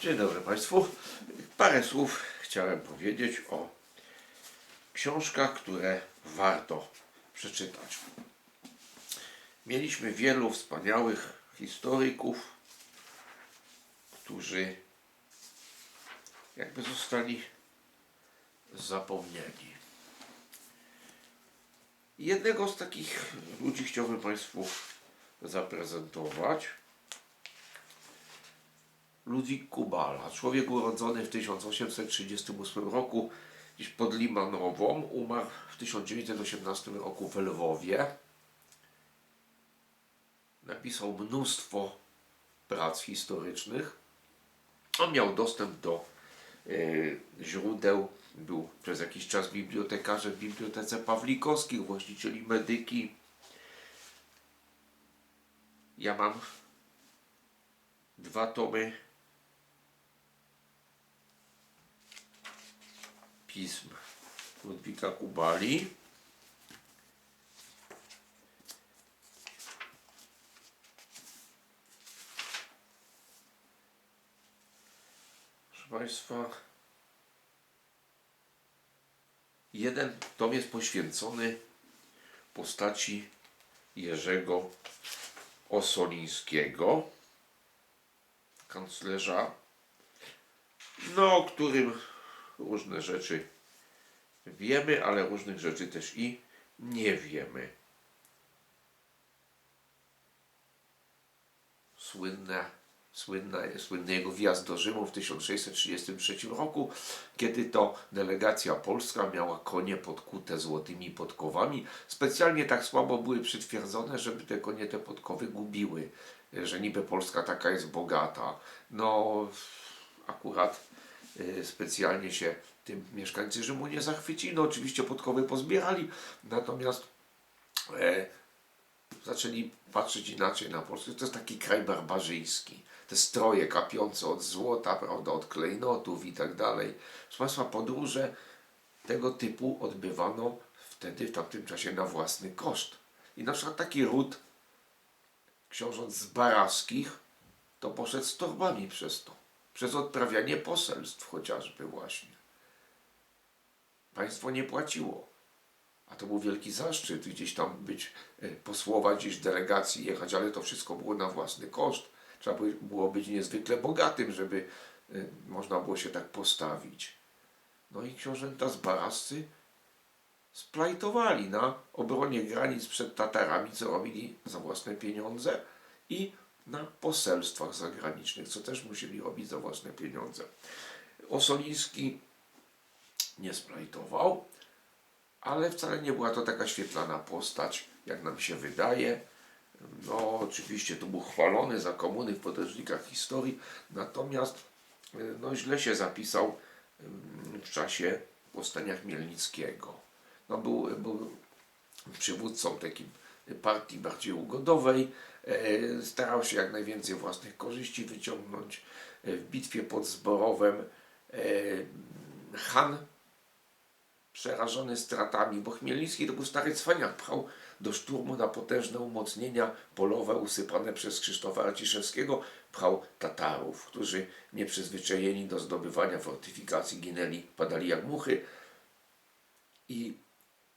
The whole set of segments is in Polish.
Dzień dobry Państwu. Parę słów chciałem powiedzieć o książkach, które warto przeczytać. Mieliśmy wielu wspaniałych historyków, którzy jakby zostali zapomnieni. Jednego z takich ludzi chciałbym Państwu zaprezentować. Ludwik Kubala, człowiek urodzony w 1838 roku gdzieś pod Limanową, umarł w 1918 roku w Lwowie. Napisał mnóstwo prac historycznych. On miał dostęp do e, źródeł, był przez jakiś czas bibliotekarzem w Bibliotece Pawlikowskich, właścicieli medyki. Ja mam dwa tomy pism Ludwika Kubali. Proszę Państwa, jeden tom jest poświęcony postaci Jerzego Osolińskiego, kanclerza, no, o którym różne rzeczy wiemy, ale różnych rzeczy też i nie wiemy. Słynna, słynna, słynny jego wjazd do Rzymu w 1633 roku, kiedy to delegacja polska miała konie podkute złotymi podkowami. Specjalnie tak słabo były przytwierdzone, żeby te konie te podkowy gubiły, że niby Polska taka jest bogata. No, akurat specjalnie się tym mieszkańcy Rzymu nie zachwycili. No oczywiście podkowy pozbierali, natomiast e, zaczęli patrzeć inaczej na Polskę. To jest taki kraj barbarzyński. Te stroje kapiące od złota, prawda, od klejnotów i tak dalej. Proszę Państwa, podróże tego typu odbywano wtedy, w tamtym czasie na własny koszt. I na przykład taki ród książąt z Baraskich to poszedł z torbami przez to. Przez odprawianie poselstw chociażby właśnie. Państwo nie płaciło. A to był wielki zaszczyt gdzieś tam być, e, posłować gdzieś delegacji, jechać, ale to wszystko było na własny koszt. Trzeba by- było być niezwykle bogatym, żeby e, można było się tak postawić. No i książęta z Barascy splajtowali na obronie granic przed Tatarami, co robili za własne pieniądze i na poselstwach zagranicznych, co też musieli robić za własne pieniądze. Osoliński nie splajtował, ale wcale nie była to taka świetlana postać, jak nam się wydaje. No, oczywiście tu był chwalony za komuny w podręcznikach historii, natomiast no, źle się zapisał mm, w czasie powstania Chmielnickiego. No, był, był przywódcą takim partii bardziej ugodowej, starał się jak najwięcej własnych korzyści wyciągnąć. E, W bitwie pod Zborowem e, Han przerażony stratami, bo Chmielnicki to był stary cwaniak, pchał do szturmu na potężne umocnienia polowe usypane przez Krzysztofa Raciszewskiego, pchał Tatarów, którzy nieprzyzwyczajeni do zdobywania fortyfikacji ginęli, padali jak muchy i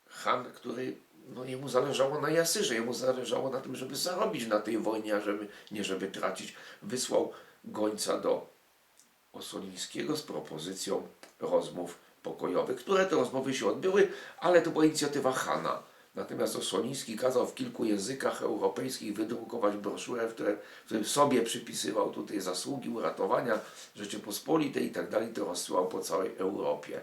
Han, który no jemu zależało na Jasyrze, jemu zależało na tym, żeby zarobić na tej wojnie, a żeby, nie żeby tracić, wysłał gońca do Osolińskiego z propozycją rozmów pokojowych, które te rozmowy się odbyły, ale to była inicjatywa Hana. Natomiast Osoliński kazał w kilku językach europejskich wydrukować broszurę, w której, w którym sobie przypisywał tutaj zasługi uratowania Rzeczypospolitej i tak dalej, to rozsyłał po całej Europie.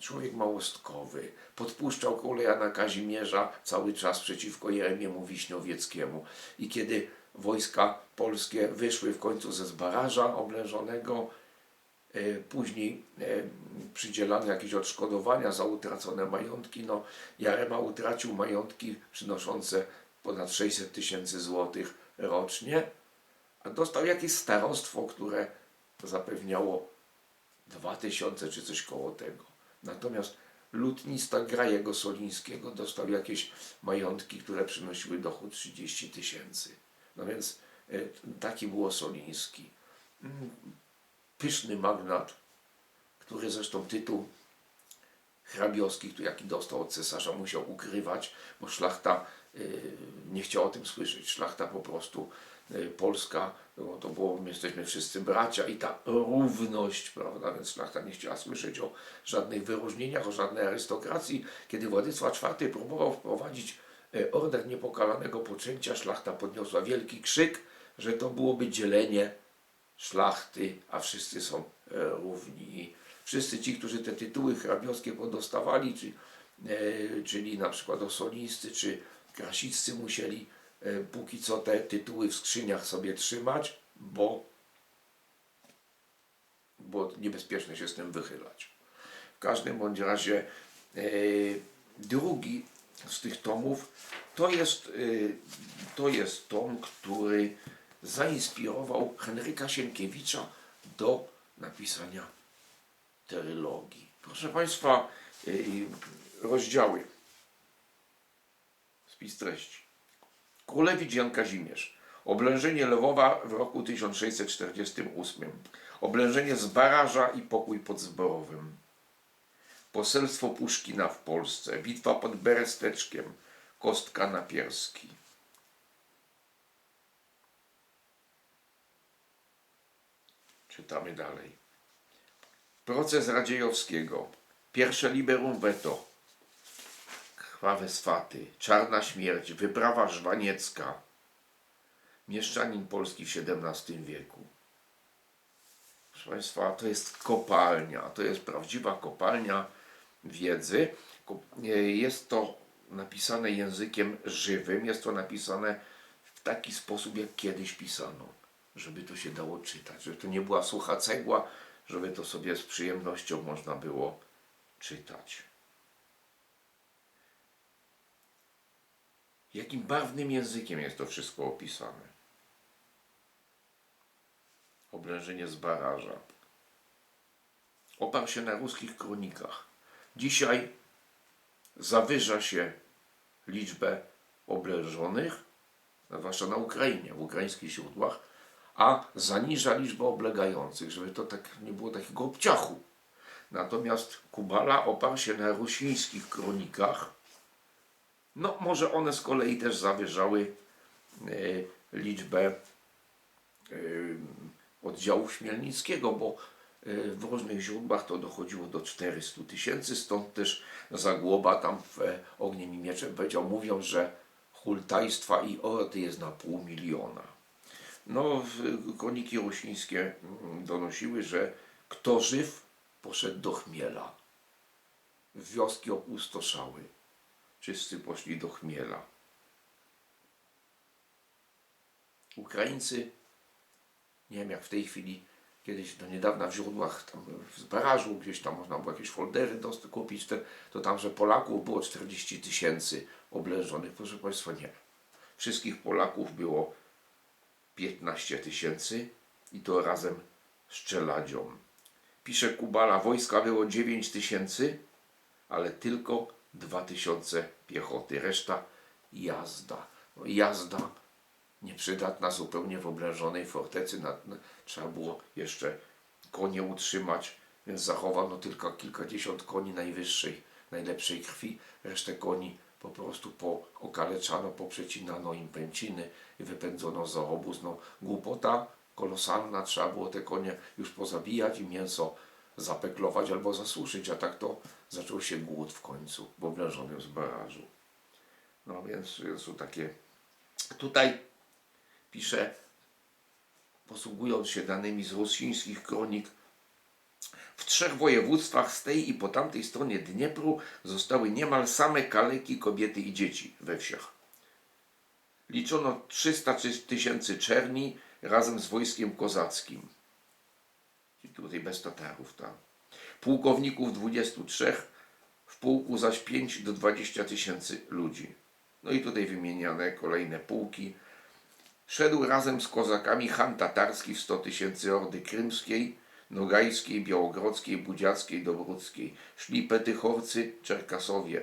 Człowiek małostkowy, podpuszczał króla Jana Kazimierza cały czas przeciwko Jeremiemu Wiśniowieckiemu. I kiedy wojska polskie wyszły w końcu ze Zbaraża oblężonego, e, później e, przydzielano jakieś odszkodowania za utracone majątki. No, Jarema utracił majątki przynoszące ponad 600 tysięcy złotych rocznie, a dostał jakieś starostwo, które zapewniało 2000 czy coś koło tego. Natomiast lutnista Grajego Solińskiego dostał jakieś majątki, które przynosiły dochód 30 tysięcy. No więc e, taki było Soliński. Mm, pyszny magnat, który zresztą tytuł hrabiowski, który jaki dostał od cesarza, musiał ukrywać, bo szlachta y, nie chciała o tym słyszeć. Szlachta po prostu polska, no, to było, my jesteśmy wszyscy bracia i ta równość, prawda, więc szlachta nie chciała słyszeć o żadnych wyróżnieniach, o żadnej arystokracji. Kiedy Władysław IV próbował wprowadzić y, order niepokalanego poczęcia, szlachta podniosła wielki krzyk, że to byłoby dzielenie szlachty, a wszyscy są e, równi. Wszyscy ci, którzy te tytuły hrabiowskie podostawali, czy, czyli na przykład osolińscy czy krasiccy musieli póki co te tytuły w skrzyniach sobie trzymać, bo, bo niebezpieczne się z tym wychylać. W każdym bądź razie e, drugi z tych tomów to jest, e, to jest tom, który zainspirował Henryka Sienkiewicza do napisania trylogii. Proszę Państwa, rozdziały. Spis treści. Królewicz Jan Kazimierz. Oblężenie Lwowa w roku 1648. Oblężenie Zbaraża i pokój pod Zborowym. Poselstwo Puszkina w Polsce. Bitwa pod Beresteczkiem. Kostka na Pierski. Czytamy dalej. Proces Radziejowskiego. Pierwsze liberum veto. Krwawe swaty. Czarna śmierć. Wyprawa żwaniecka. Mieszczanin polski w XVII wieku. Proszę Państwa, to jest kopalnia. To jest prawdziwa kopalnia wiedzy. Jest to napisane językiem żywym. Jest to napisane w taki sposób, jak kiedyś pisano. Żeby to się dało czytać. Żeby to nie była sucha cegła, żeby to sobie z przyjemnością można było czytać. Jakim barwnym językiem jest to wszystko opisane. Oblężenie z baraża. Oparł się na ruskich kronikach. Dzisiaj zawyża się liczbę oblężonych, zwłaszcza na Ukrainie, w ukraińskich źródłach, a zaniża liczbę oblegających, żeby to tak nie było takiego obciachu. Natomiast Kubala oparł się na rusińskich kronikach. No, może one z kolei też zawyżały e, liczbę e, oddziałów Śmielnickiego, bo e, w różnych źródłach to dochodziło do 400 tysięcy, stąd też Zagłoba tam w Ogniem i Mieczem powiedział, mówiąc, że hultajstwa i ordy jest na pół miliona. No, kroniki rusińskie mm, donosiły, że kto żyw, poszedł do chmiela. Wioski opustoszały. Wszyscy poszli do chmiela. Ukraińcy, nie wiem jak w tej chwili, kiedyś do niedawna w źródłach tam z barażu, gdzieś tam można było jakieś foldery dost- kupić, te, to tam, że Polaków było 40 tysięcy oblężonych. Proszę Państwa, nie. Wszystkich Polaków było 15 tysięcy i to razem z czeladzią. Pisze Kubala, wojska było 9 tysięcy, ale tylko 2 tysiące piechoty. Reszta jazda. No, jazda nieprzydatna zupełnie w oblężonej fortecy. Trzeba było jeszcze konie utrzymać, więc zachowano tylko kilkadziesiąt koni najwyższej, najlepszej krwi. Resztę koni po prostu po, okaleczano, poprzecinano im pęciny i wypędzono za obóz. No, głupota kolosalna, trzeba było te konie już pozabijać i mięso zapeklować albo zasuszyć, a tak to zaczął się głód w końcu w oblężonym zbarażu. No więc, więc są takie... Tutaj pisze, posługując się danymi z rosyjskich kronik, w trzech województwach z tej i po tamtej stronie Dniepru zostały niemal same kaleki, kobiety i dzieci we wsiach. Liczono 300 czy- tysięcy czerni razem z wojskiem kozackim. Tutaj bez Tatarów, tak. Pułkowników 23, w pułku zaś 5 do 20 tysięcy ludzi. No i tutaj wymieniane kolejne pułki. Szedł razem z kozakami Han Tatarski w 100 tysięcy Ordy Krymskiej, Nogajskiej, Białogrodzkiej, Budziackiej, Dobruckiej. Szli Petychorcy, Czerkasowie.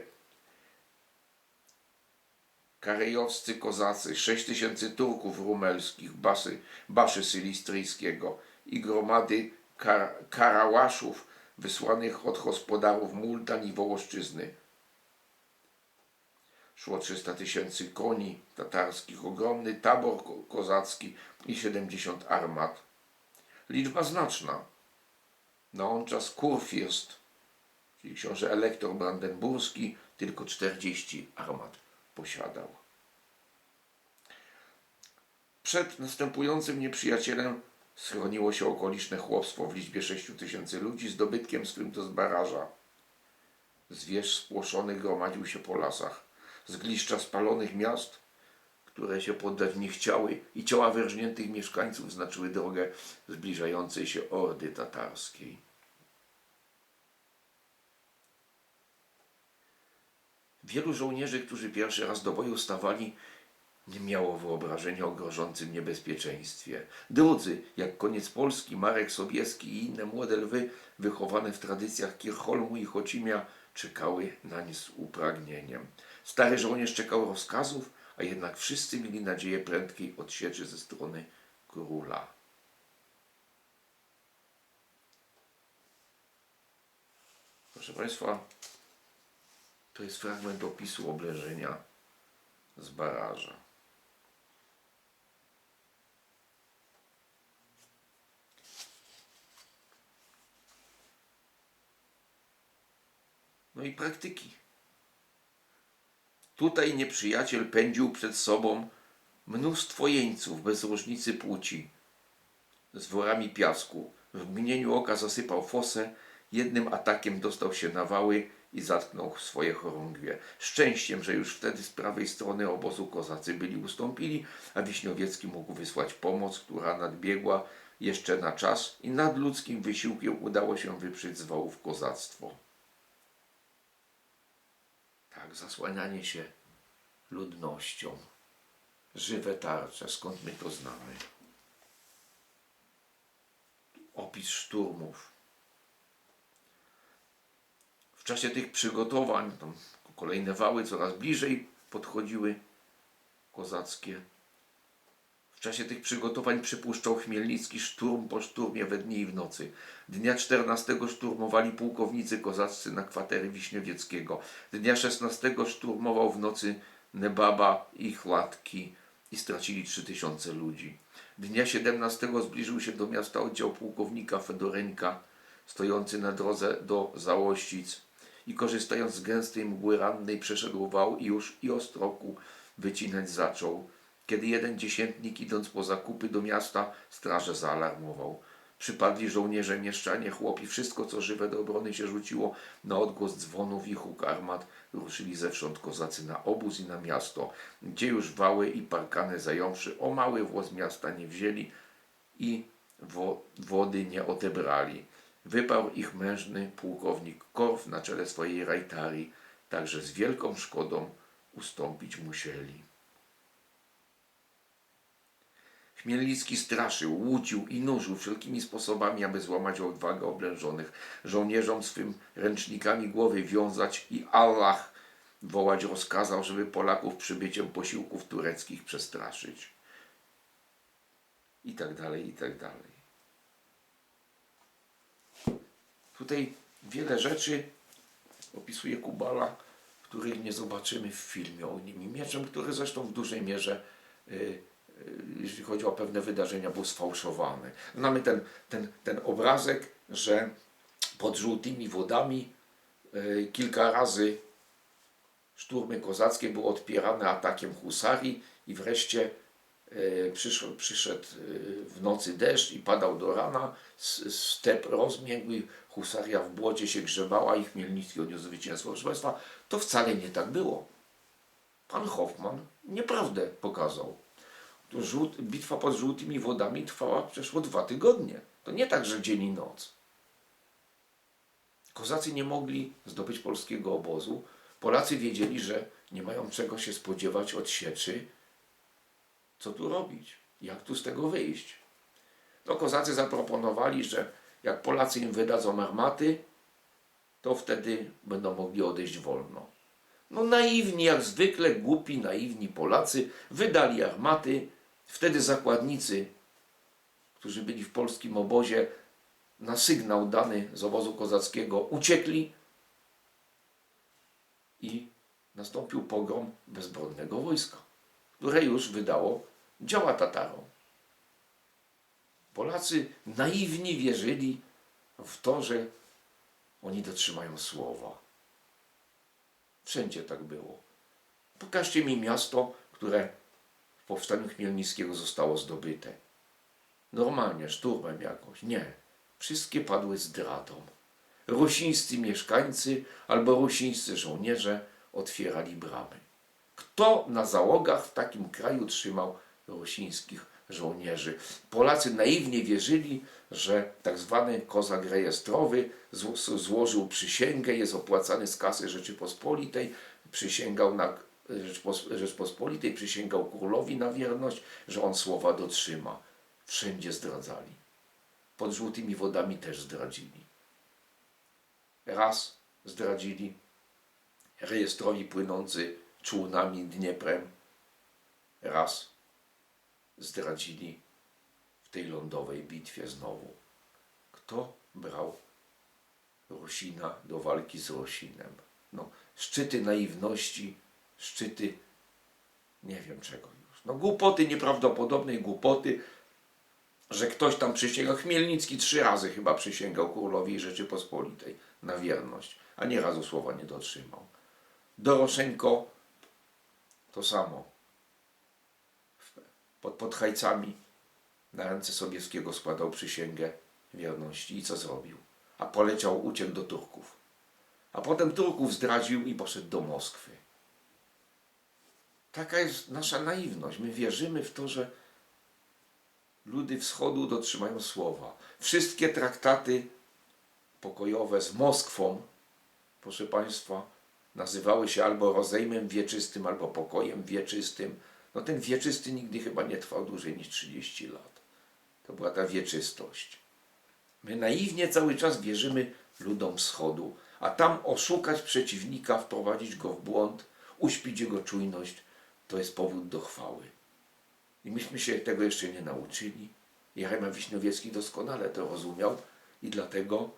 Karejowscy kozacy, 6 tysięcy Turków rumelskich, basy, Baszy Sylistryjskiego i gromady kar karałaszów wysłanych od gospodarów Multan i Wołoszczyzny. Szło 300 tysięcy koni tatarskich, ogromny tabor ko kozacki i 70 armat. Liczba znaczna. Na on czas kurfürst, czyli książę elektor brandenburski, tylko 40 armat posiadał. Przed następującym nieprzyjacielem schroniło się okoliczne chłopstwo w liczbie 6 tysięcy ludzi z dobytkiem swym to z baraża. Zwierz spłoszony gromadził się po lasach. Zgliszcza spalonych miast, które się poddać nie chciały i ciała wyrżniętych mieszkańców znaczyły drogę zbliżającej się ordy tatarskiej. Wielu żołnierzy, którzy pierwszy raz do boju stawali, nie miało wyobrażenia o grożącym niebezpieczeństwie. Drudzy, jak koniec Polski, Marek Sobieski i inne młode lwy, wychowane w tradycjach Kirchholmu i Chocimia, czekały nań z upragnieniem. Stary żołnierz czekał rozkazów, a jednak wszyscy mieli nadzieję prędkiej odsieczy ze strony króla. Proszę Państwa, to jest fragment opisu oblężenia z baraża. No i praktyki. Tutaj nieprzyjaciel pędził przed sobą mnóstwo jeńców bez różnicy płci, z worami piasku. W mgnieniu oka zasypał fosę, jednym atakiem dostał się na wały i zatknął swoje chorągwie. Szczęściem, że już wtedy z prawej strony obozu kozacy byli ustąpili, a Wiśniowiecki mógł wysłać pomoc, która nadbiegła jeszcze na czas i nadludzkim wysiłkiem udało się wyprzeć z wałów kozactwo. Tak, zasłanianie się ludnością. Żywe tarcze, skąd my to znamy? Opis szturmów. W czasie tych przygotowań, tam kolejne wały coraz bliżej podchodziły kozackie. Czasie tych przygotowań przypuszczał Chmielnicki szturm po szturmie we dnie i w nocy. Dnia 14 szturmowali pułkownicy kozaccy na kwatery Wiśniowieckiego. Dnia 16 szturmował w nocy Nebaba i Chładki i stracili 3000 ludzi. Dnia 17 zbliżył się do miasta oddział pułkownika Fedoreńka stojący na drodze do Załościc i korzystając z gęstej mgły rannej przeszedł wał i już i ostroku wycinać zaczął. Kiedy jeden dziesiętnik idąc po zakupy do miasta straże zaalarmował. Przypadli żołnierze, mieszczanie, chłopi, wszystko co żywe do obrony się rzuciło na odgłos dzwonów i huk armat. Ruszyli zewsząd kozacy na obóz i na miasto, gdzie już wały i parkany zająwszy o mały włos miasta nie wzięli i wo wody nie odebrali. Wyparł ich mężny pułkownik Korf na czele swojej rajtarii, także z wielką szkodą ustąpić musieli. Chmielnicki straszył, łudził i nużył wszelkimi sposobami, aby złamać odwagę oblężonych, żołnierzom swym ręcznikami głowy wiązać i Allah wołać rozkazał, żeby Polaków przybyciem posiłków tureckich przestraszyć. I tak dalej, i tak dalej. Tutaj wiele rzeczy opisuje Kubala, których nie zobaczymy w filmie o nim mieczem, który zresztą w dużej mierze y, jeśli chodzi o pewne wydarzenia, był sfałszowany. Mamy ten, ten, ten obrazek, że pod żółtymi wodami y, kilka razy szturmy kozackie były odpierane atakiem husarii i wreszcie y, przyszedł, przyszedł y, w nocy deszcz i padał do rana, step rozmiękł i husaria w błocie się grzebała i Chmielnicki odniósł zwycięstwo. Proszę Państwa, to wcale nie tak było. Pan Hoffman nieprawdę pokazał. Żółt, bitwa pod żółtymi wodami trwała przeszło dwa tygodnie. To nie tak, że dzień i noc. Kozacy nie mogli zdobyć polskiego obozu. Polacy wiedzieli, że nie mają czego się spodziewać od sieczy. Co tu robić? Jak tu z tego wyjść? No kozacy zaproponowali, że jak Polacy im wydadzą armaty, to wtedy będą mogli odejść wolno. No naiwni, jak zwykle głupi, naiwni Polacy wydali armaty. Wtedy zakładnicy, którzy byli w polskim obozie, na sygnał dany z obozu kozackiego uciekli i nastąpił pogrom bezbronnego wojska, które już wydało działa Tatarom. Polacy naiwni wierzyli w to, że oni dotrzymają słowa. Wszędzie tak było. Pokażcie mi miasto, które powstaniu Chmielnickiego zostało zdobyte. Normalnie, szturmem jakoś. Nie. Wszystkie padły zdradą. Rusińscy mieszkańcy albo rusińscy żołnierze otwierali bramy. Kto na załogach w takim kraju trzymał rusińskich żołnierzy? Polacy naiwnie wierzyli, że tak zwany kozak rejestrowy zło- złożył przysięgę, jest opłacany z kasy Rzeczypospolitej, przysięgał na Rzeczpos- Rzeczpospolitej, przysięgał królowi na wierność, że on słowa dotrzyma. Wszędzie zdradzali. Pod żółtymi wodami też zdradzili. Raz zdradzili rejestrowi płynący czółnami Dnieprem. Raz zdradzili w tej lądowej bitwie znowu. Kto brał Rusina do walki z Rusinem? No, szczyty naiwności, szczyty nie wiem czego już. No głupoty, nieprawdopodobnej głupoty, że ktoś tam przysięgał. Chmielnicki trzy razy chyba przysięgał królowi Rzeczypospolitej na wierność, a nie razu słowa nie dotrzymał. Doroszenko to samo. Pod, pod Hajcami na ręce Sobieskiego składał przysięgę wierności i co zrobił? A poleciał, uciekł do Turków. A potem Turków zdradził i poszedł do Moskwy. Taka jest nasza naiwność. My wierzymy w to, że ludy wschodu dotrzymają słowa. Wszystkie traktaty pokojowe z Moskwą, proszę Państwa, nazywały się albo rozejmem wieczystym, albo pokojem wieczystym. No ten wieczysty nigdy chyba nie trwał dłużej niż 30 lat. To była ta wieczystość. My naiwnie cały czas wierzymy ludom wschodu, a tam oszukać przeciwnika, wprowadzić go w błąd, uśpić jego czujność, to jest powód do chwały. I myśmy się tego jeszcze nie nauczyli. Jeremia Wiśniowiecki doskonale to rozumiał i dlatego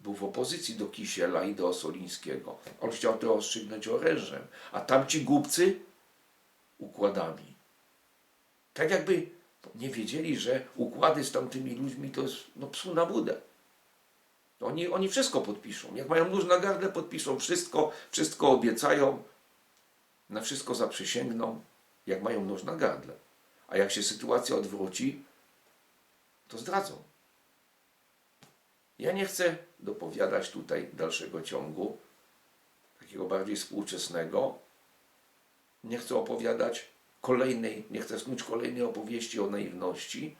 był w opozycji do Kisiela i do Osolińskiego. On chciał to rozstrzygnąć orężem, a tamci głupcy układami. Tak jakby nie wiedzieli, że układy z tamtymi ludźmi to jest no, psu na budę. Oni, oni wszystko podpiszą. Jak mają nóż na gardle, podpiszą wszystko, wszystko obiecają, na wszystko zaprzysięgną, jak mają nóż na gardle. A jak się sytuacja odwróci, to zdradzą. Ja nie chcę dopowiadać tutaj dalszego ciągu, takiego bardziej współczesnego. Nie chcę opowiadać kolejnej, nie chcę snuć kolejnej opowieści o naiwności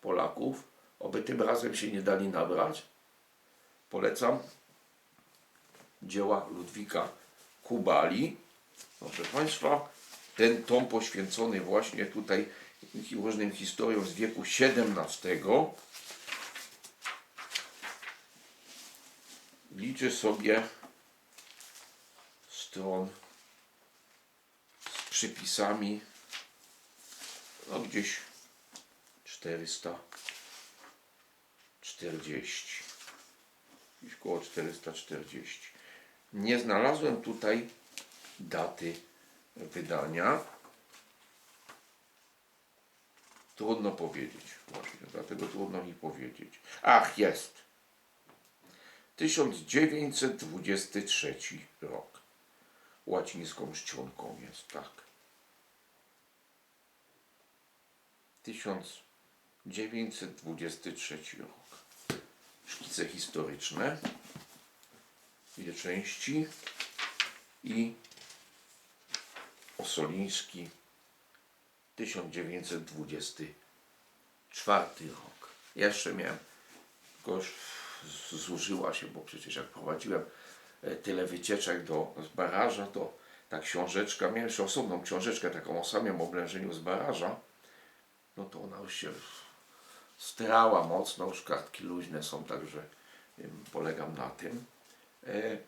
Polaków, oby tym razem się nie dali nabrać. Polecam dzieła Ludwika Kubali. Proszę Państwa, ten tom poświęcony właśnie tutaj różnym historiom z wieku XVII liczy sobie stron z przypisami. No gdzieś 440 gdzieś koło 440 nie znalazłem tutaj daty wydania trudno powiedzieć właśnie dlatego trudno mi powiedzieć ach jest 1923 rok. Łacińską czcionką jest, tak. 1923 rok. Szkice historyczne, dwie części i Osoliński 1924 rok. Ja jeszcze miałem goś zużyła się, bo przecież jak prowadziłem e, tyle wycieczek do z baraża, to ta książeczka, miałem jeszcze osobną książeczkę taką o samym oblężeniu z baraża, no to ona już się strała mocno, już kartki luźne są, także polegam na tym. E,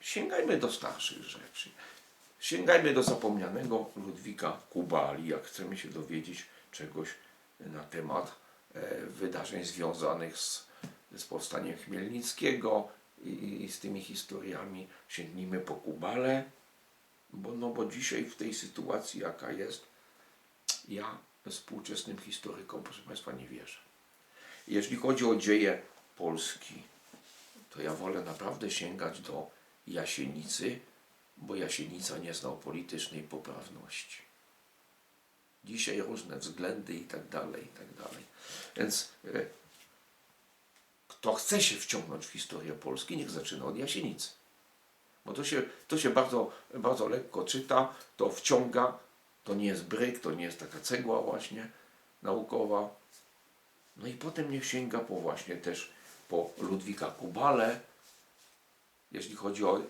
sięgajmy do starszych rzeczy. Sięgajmy do zapomnianego Ludwika Kubali, jak chcemy się dowiedzieć czegoś na temat e, wydarzeń związanych z z powstaniem Chmielnickiego i, i z tymi historiami. Sięgnijmy po Kubale, bo, no bo dzisiaj w tej sytuacji, jaka jest, ja współczesnym historykom, proszę Państwa, nie wierzę. Jeśli chodzi o dzieje Polski, to ja wolę naprawdę sięgać do Jasienicy, bo Jasienica nie znał politycznej poprawności. Dzisiaj różne względy i tak dalej, i tak dalej. Więc e, kto chce się wciągnąć w historię Polski, niech zaczyna od Jasienicy. Bo to się, to się bardzo, bardzo lekko czyta, to wciąga, to nie jest bryk, to nie jest taka cegła właśnie naukowa. No i potem niech sięga po właśnie też po Ludwika Kubale. Jeśli chodzi o y,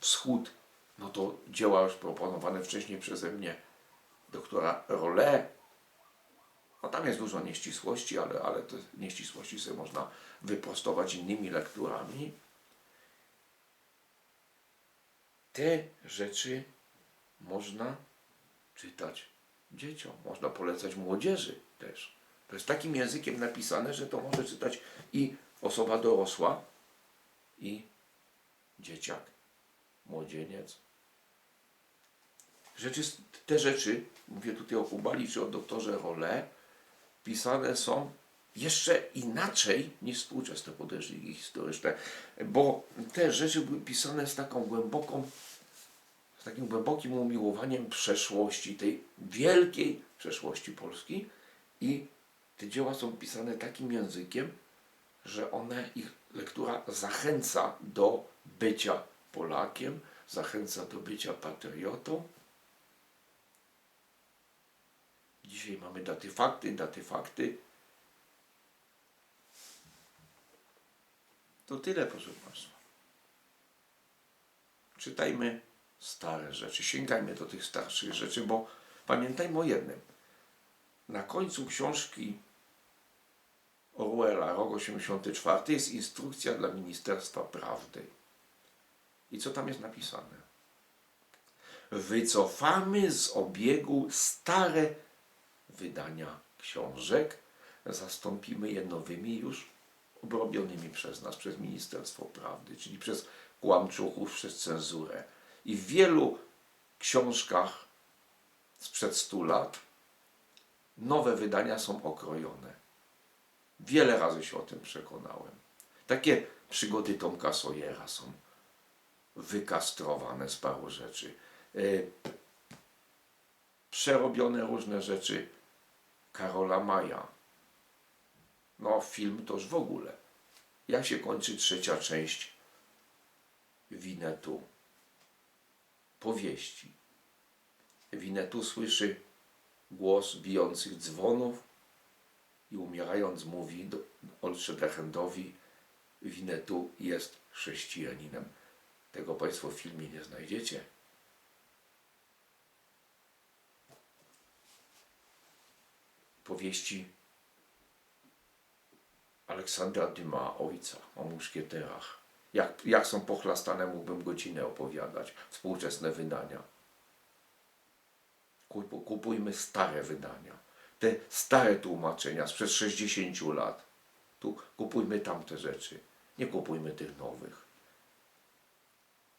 wschód, no to dzieła już proponowane wcześniej przeze mnie doktora Rollet. No tam jest dużo nieścisłości, ale, ale te nieścisłości sobie można wyprostować innymi lekturami. Te rzeczy można czytać dzieciom, można polecać młodzieży też. To jest takim językiem napisane, że to może czytać i osoba dorosła, i dzieciak, młodzieniec. Rzeczy, te rzeczy, mówię tutaj o Kubali czy o doktorze Rollet, pisane są jeszcze inaczej niż współczesne podręczniki historyczne, bo te rzeczy były pisane z taką głęboką, z takim głębokim umiłowaniem przeszłości, tej wielkiej przeszłości Polski i te dzieła są pisane takim językiem, że one, ich lektura zachęca do bycia Polakiem, zachęca do bycia patriotą. Dzisiaj mamy daty fakty, daty fakty. To tyle, proszę Państwa. Czytajmy stare rzeczy, sięgajmy do tych starszych rzeczy, bo pamiętajmy o jednym. Na końcu książki Orwella, rok 84, jest instrukcja dla Ministerstwa Prawdy. I co tam jest napisane? Wycofamy z obiegu stare wydania książek, zastąpimy je nowymi już obrobionymi przez nas, przez Ministerstwo Prawdy, czyli przez kłamczuchów, przez cenzurę. I w wielu książkach sprzed 100 lat nowe wydania są okrojone. Wiele razy się o tym przekonałem. Takie przygody Tomka Sojera są wykastrowane z paru rzeczy. Yy, przerobione różne rzeczy Karola Maja. No, film to już w ogóle. Jak się kończy trzecia część Winetu? Powieści. Winetu słyszy głos bijących dzwonów i umierając mówi do Oltrze Dechendowi Winetu jest chrześcijaninem. Tego Państwo w filmie nie znajdziecie. Powieści Aleksandra Dumas, ojca, o muszkieterach. Jak, jak są pochlastane, mógłbym godzinę opowiadać. Współczesne wydania. Kup- Kupujmy stare wydania. Te stare tłumaczenia sprzed 60 lat. Tu kupujmy tamte rzeczy. Nie kupujmy tych nowych.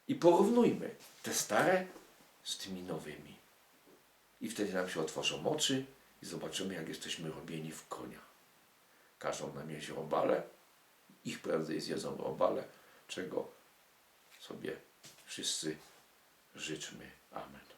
I porównujmy te stare z tymi nowymi. I wtedy nam się otworzą oczy zobaczymy, jak jesteśmy robieni w konia. Każą nam jeść robale, ich prędzej zjedzą robale, czego sobie wszyscy życzmy. Amen.